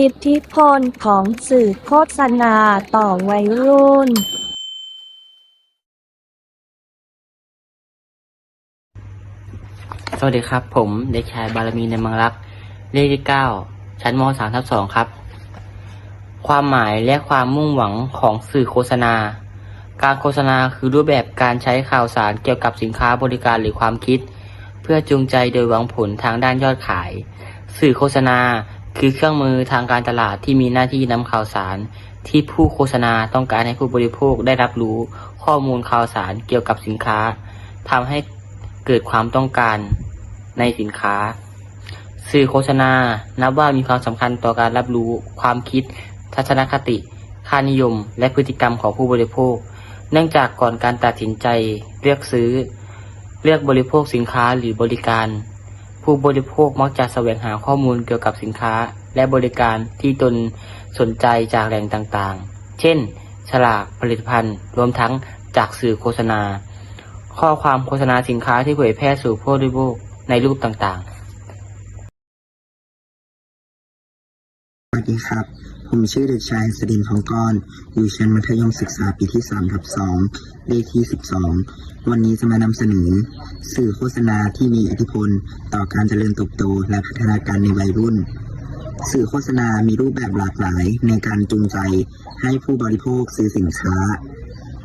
อิทธิพลของสื่อโฆษณาต่อวัยรุ่น สวัสดีครับ ผมเด็กชายบารมีในมังรัก เลขที่เก้าชั้นมสามทับสองครับ ความหมายและความมุ่งหวังของสื่อโฆษณา การโฆษณาคือรูปแบบการใช้ข่าวสารเกี่ยวกับสินค้าบริการหรือความคิด เพื่อจูงใจโดยหวังผลทางด้านยอดขาย สื่อโฆษณา คือเครื่องมือทางการตลาดที่มีหน้าที่นำข่าวสาร ที่ผู้โฆษณาต้องการให้ผู้บริโภคได้รับรู้ข้อมูลข่าวสารเกี่ยวกับสินค้าทำให้เกิดความต้องการในสินค้า สื่อโฆษณานับว่ามีความสำคัญต่อการรับรู้ ความคิด ทัศนคติ ค่านิยม และพฤติกรรมของผู้บริโภค เนื่องจากก่อนการตัดสินใจเลือกซื้อ เลือกบริโภคสินค้าหรือบริการ ผู้บริโภคมักจะแสวงหาข้อมูลเกี่ยวกับสินค้าและบริการที่ตนสนใจจากแหล่งต่างๆ เช่น ฉลากผลิตภัณฑ์ รวมทั้งจากสื่อโฆษณา ข้อความโฆษณาสินค้าที่เผยแพร่สู่ผู้บริโภคในรูปต่างๆ สวัสดีครับ ผมชื่อเด็กชายสดินทองก้อน อยู่ชั้นมัธยมศึกษาปีที่3ทับ2เลขที่ 12 วันนี้จะมานำเสนอ สื่อโฆษณาที่มีอิทธิพล ต่อการเจริญเติบโตและพัฒนาการในวัยรุ่น สื่อโฆษณามีรูปแบบหลากหลายในการจูงใจให้ผู้บริโภคซื้อสินค้า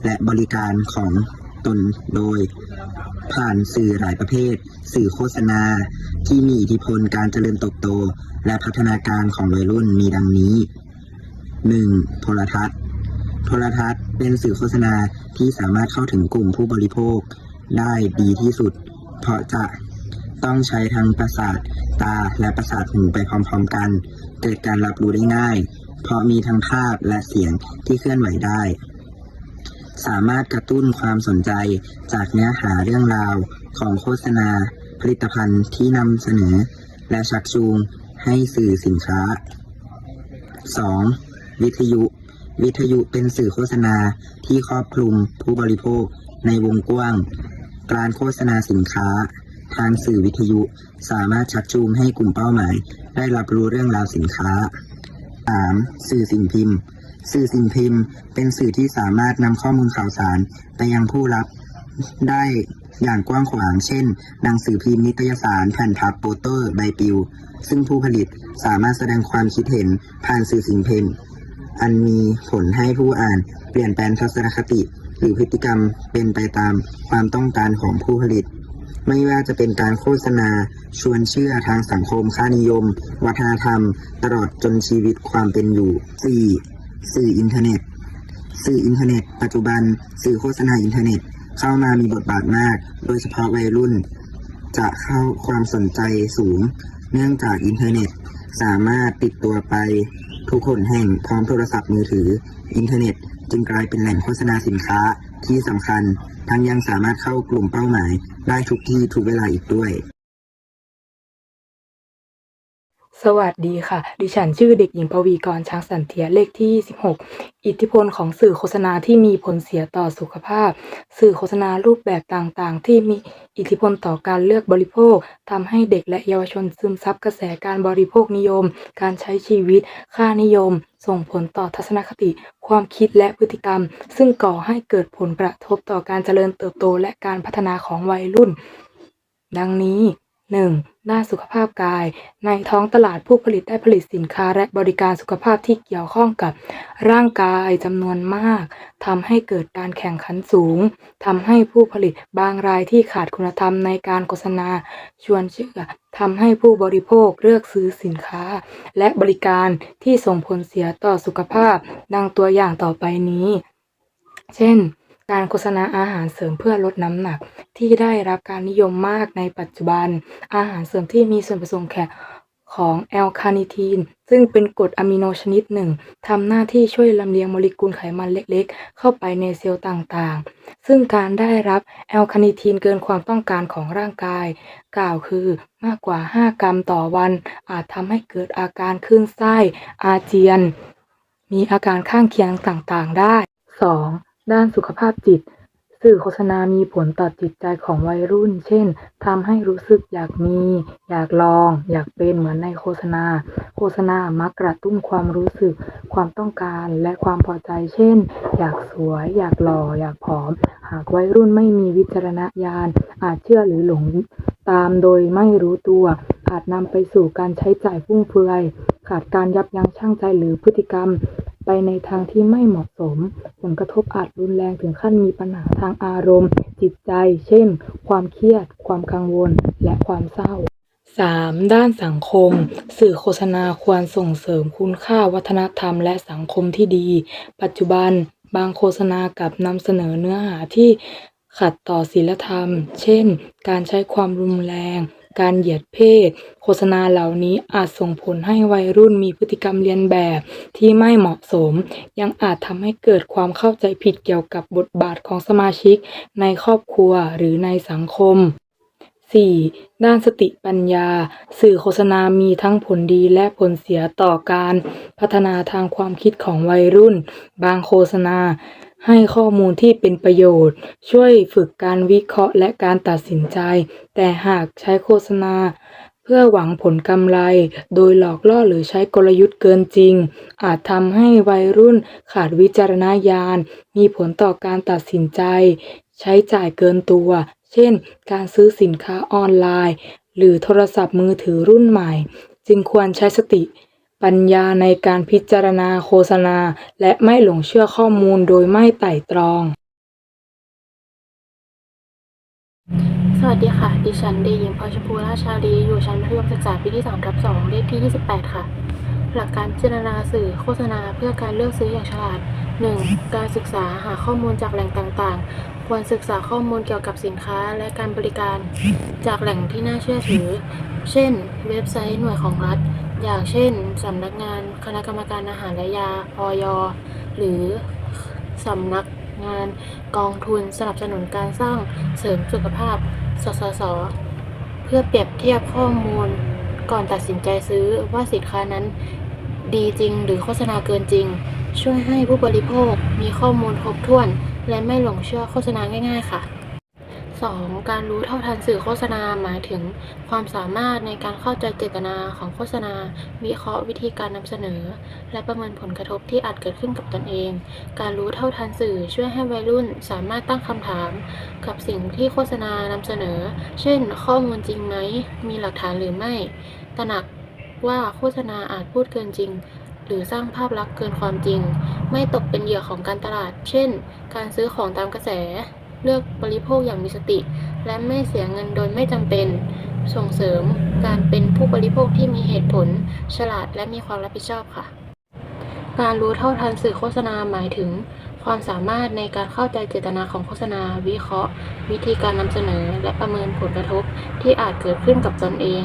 และบริการของตนโดย ผ่านสื่อหลายประเภท สื่อโฆษณาที่มีอิทธิพลการเจริญเติบโต และพัฒนาการของวัยรุ่นมีดังนี้ 1. โทรทัศน์ โทรทัศน์เป็นสื่อโฆษณาที่สามารถเข้าถึงกลุ่มผู้บริโภคได้ดีที่สุด เพราะจะต้องใช้ทั้งประสาทตาและประสาทหูไปพร้อมๆกัน เกิดการรับรู้ได้ง่าย เพราะมีทั้งภาพและเสียงที่เคลื่อนไหวได้ สามารถกระตุ้นความสนใจจากเนื้อหาเรื่องราวของโฆษณา ผลิตภัณฑ์ที่นำเสนอ และชักจูงให้สื่อสินค้า 2. วิทยุ วิทยุเป็นสื่อโฆษณาที่ครอบคลุมผู้บริโภคในวงกว้าง การโฆษณาสินค้า ทางสื่อวิทยุ สามารถชักจูงให้กลุ่มเป้าหมาย ได้รับรู้เรื่องราวสินค้า 3. สื่อสิ่งพิมพ์ สื่อสิ่งพิมพ์ เป็นสื่อที่สามารถนำข้อมูลข่าวสารไปยังผู้รับได้อย่างกว้างขวาง เช่น หนังสือพิมพ์นิตยสารแผ่นพับโปสเตอร์ใบปลิว ซึ่งผู้ผลิตสามารถแสดงความคิดเห็นผ่านสื่อสิ่งพิมพ์ อันมีผลให้ผู้อ่านเปลี่ยนแปลงทัศนคติ หรือพฤติกรรมเป็นไปตามความต้องการของผู้ผลิต ไม่ว่าจะเป็นการโฆษณา ชวนเชื่อทางสังคมค่านิยม วัฒนธรรม ตลอดจนชีวิตความเป็นอยู่ 4. สื่ออินเทอร์เน็ต สื่ออินเทอร์เน็ต ปัจจุบัน สื่อโฆษณาอินเทอร์เน็ต เข้ามามีบทบาทมาก โดยเฉพาะวัยรุ่น จะเข้าความสนใจสูง เนื่องจากอินเทอร์เน็ต สามารถติดตัวไป ทุกคนแห่งพร้อมโทรศัพท์มือถือ อินเทอร์เน็ต จึงกลายเป็นแหล่งโฆษณาสินค้าที่สำคัญ ทั้งยังสามารถเข้ากลุ่มเป้าหมาย ได้ทุกที่ทุกเวลาอีกด้วย สวัสดีค่ะ ดิฉันชื่อเด็กหญิงปวีกรช้างสันเทียเลขที่ 16 อิทธิพลของสื่อโฆษณาที่มีผลเสียต่อสุขภาพ สื่อโฆษณารูปแบบต่างๆ ที่มีอิทธิพลต่อการเลือกบริโภคทำให้เด็กและเยาวชนซึมซับกระแสการบริโภคนิยม การใช้ชีวิต ค่านิยม ส่งผลต่อทัศนคติ ความคิดและพฤติกรรม ซึ่งก่อให้เกิดผลกระทบต่อการเจริญเติบโต และการพัฒนาของวัยรุ่น ดังนี้ 1. ด้านสุขภาพกาย ในท้องตลาดผู้ผลิตได้ผลิตสินค้าและบริการสุขภาพที่เกี่ยวข้องกับ ร่างกายจำนวนมาก ทำให้เกิดการแข่งขันสูง ทำให้ผู้ผลิตบางรายที่ขาดคุณธรรมในการโฆษณา ชวนเชื่อทำให้ผู้บริโภคเลือกซื้อสินค้า และบริการที่ส่งผลเสียต่อสุขภาพ ดังตัวอย่างต่อไปนี้ เช่น การโฆษณาอาหารเสริมเพื่อลดน้ำหนัก ที่ได้รับการนิยมมากในปัจจุบัน อาหารเสริมที่มีส่วนผสมแคของแอลคาเนิทีน ซึ่งเป็นกรดอะมิโนชนิดหนึ่งทำหน้าที่ช่วยลำเลียงโมเลกุลไขมันเล็กๆ เข้าไปในเซลล์ต่างๆ ซึ่งการได้รับแอลคาเนิทีนเกินความต้องการของร่างกาย กล่าวคือมากกว่า 5 กรัมต่อวัน อาจทำให้เกิดอาการคลื่นไส้อาเจียน มีอาการข้างเคียงต่างๆได้ 2. ด้านสุขภาพจิต สื่อโฆษณามีผลต่อจิตใจของวัยรุ่น เช่นทำให้รู้สึกอยากมี อยากลอง อยากเป็นเหมือนในโฆษณา โฆษณามักกระตุ้นความรู้สึก ความต้องการและความพอใจ เช่น อยากสวย อยากหล่อ อยากผอม หากวัยรุ่นไม่มีวิจารณญาณ อาจเชื่อหรือหลงตามโดยไม่รู้ตัว อาจนำไปสู่การใช้จ่ายฟุ่มเฟือยขาดการยับยั้งชั่งใจหรือพฤติกรรม ไปในทางที่ไม่เหมาะสม ผลกระทบอาจรุนแรงถึงขั้นมีปัญหาทางอารมณ์ จิตใจ เช่น ความเครียด ความกังวล และความเศร้า 3. ด้านสังคม สื่อโฆษณาควรส่งเสริมคุณค่าวัฒนธรรมและสังคมที่ดี ปัจจุบัน บางโฆษณากับนำเสนอเนื้อหาที่ขัดต่อศีลธรรม เช่น การใช้ความรุนแรง การเหยียดเพศ โฆษณาเหล่านี้อาจส่งผลให้วัยรุ่นมีพฤติกรรมเลียนแบบที่ไม่เหมาะสม ยังอาจทำให้เกิดความเข้าใจผิดเกี่ยวกับบทบาทของสมาชิก ในครอบครัวหรือในสังคม 4. ด้านสติปัญญา สื่อโฆษณามีทั้งผลดีและผลเสียต่อการ พัฒนาทางความคิดของวัยรุ่น บางโฆษณา ให้ข้อมูลที่เป็นประโยชน์ ช่วยฝึกการวิเคราะห์และการตัดสินใจ แต่หากใช้โฆษณา เพื่อหวังผลกำไร โดยหลอกล่อหรือใช้กลยุทธ์เกินจริง อาจทำให้วัยรุ่นขาดวิจารณญาณ มีผลต่อการตัดสินใจ ใช้จ่ายเกินตัว เช่น การซื้อสินค้าออนไลน์ หรือโทรศัพท์มือถือรุ่นใหม่ จึงควรใช้สติ ปัญญาในการพิจารณาโฆษณา และไม่หลงเชื่อข้อมูลโดยไม่ไต่ตรอง สวัสดีค่ะ ดิฉันเด็กหญิงพลอชมพูราชาลี อยู่ชั้นมัธยมศึกษาปีที่3ทับ2เลขที่ 28 ค่ะ หลักการพิจารณาสื่อโฆษณาเพื่อการเลือกซื้ออย่างฉลาด 1. การศึกษาหาข้อมูลจากแหล่งต่างๆ ควรศึกษาข้อมูลเกี่ยวกับสินค้าและการบริการ จากแหล่งที่น่าเชื่อถือ เช่น เว็บไซต์หน่วยของรัฐ อย่างเช่นสำนักงานคณะกรรมการอาหารและยาอยหรือสำนักงานกองทุนสนับสนุนการสร้างเสริมสุขภาพ สสส เพื่อเปรียบเทียบข้อมูลก่อนตัดสินใจซื้อว่าสินค้านั้นดีจริงหรือโฆษณาเกินจริง ช่วยให้ผู้บริโภคมีข้อมูลครบถ้วน และไม่หลงเชื่อโฆษณาง่าย ๆ ค่ะ 2. การรู้เท่าทันสื่อโฆษณาหมายถึงความสามารถในการเข้าใจเจตนาของโฆษณา วิเคราะห์วิธีการนำเสนอ และประเมินผลกระทบที่อาจเกิดขึ้นกับตนเอง การรู้เท่าทันสื่อช่วยให้วัยรุ่นสามารถตั้งคำถาม กับสิ่งที่โฆษณานำเสนอ เช่น ข้อมูลจริงไหม มีหลักฐานหรือไม่ ตระหนักว่าโฆษณาอาจพูดเกินจริงหรือสร้างภาพลักษณ์เกินความจริง ไม่ตกเป็นเหยื่อของการตลาด เช่น การซื้อของตามกระแส เลือกบริโภคอย่างมีสติ และไม่เสียเงินโดยไม่จำเป็น ส่งเสริมการเป็นผู้บริโภคที่มีเหตุผล ฉลาดและมีความรับผิดชอบค่ะ การรู้เท่าทันสื่อโฆษณาหมายถึง ความสามารถในการเข้าใจเจตนาของโฆษณา วิเคราะห์ วิธีการนำเสนอ และประเมินผลกระทบที่อาจเกิดขึ้นกับตนเอง